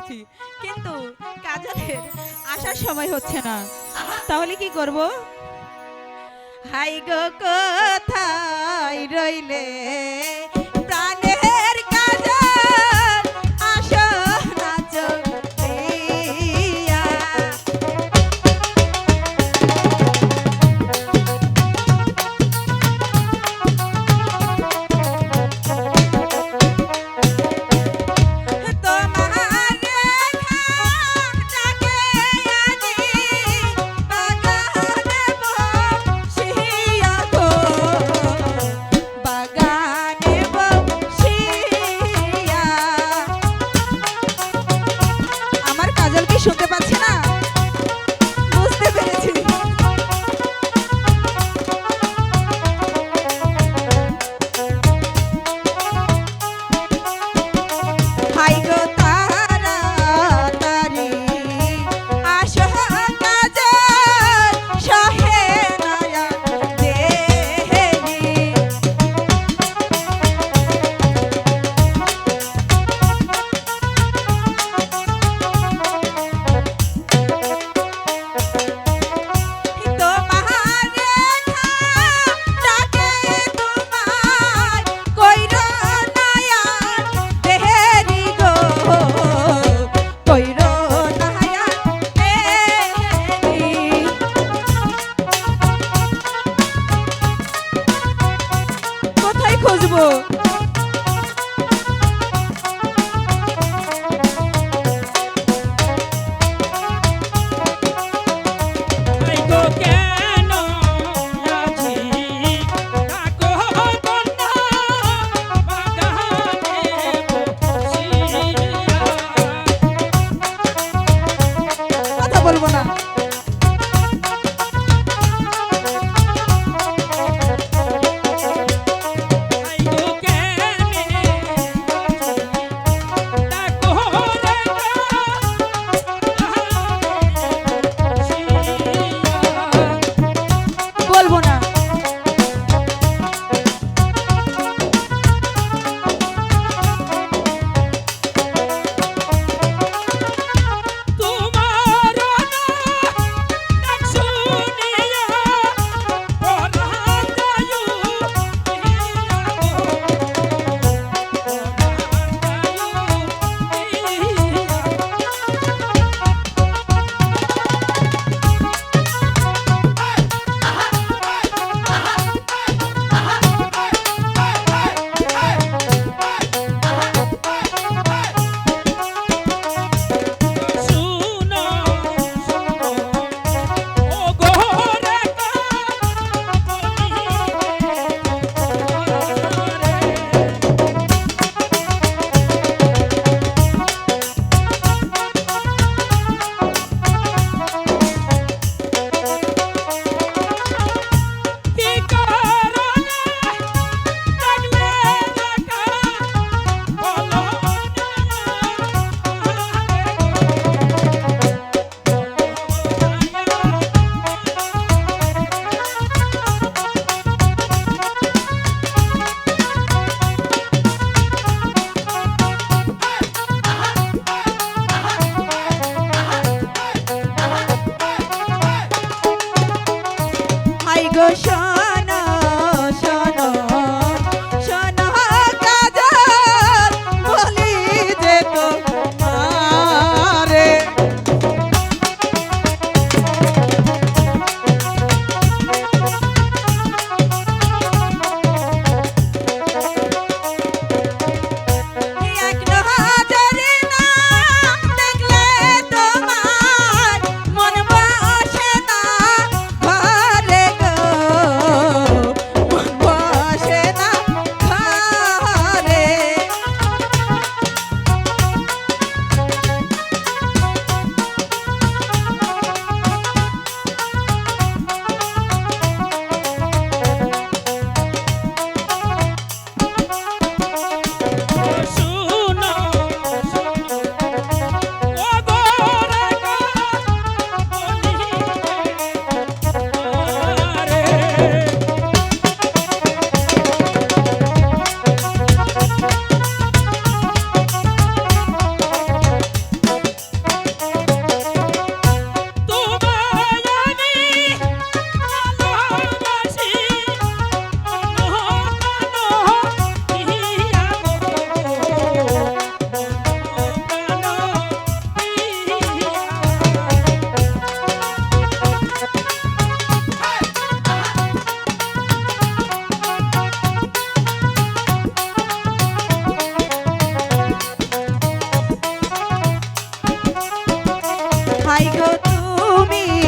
করছি। কিন্তু কাজলের আসার সময় হচ্ছে না। তাহলে কি করব? হাই গো কোথায় রইলে? হাই গো তুমি।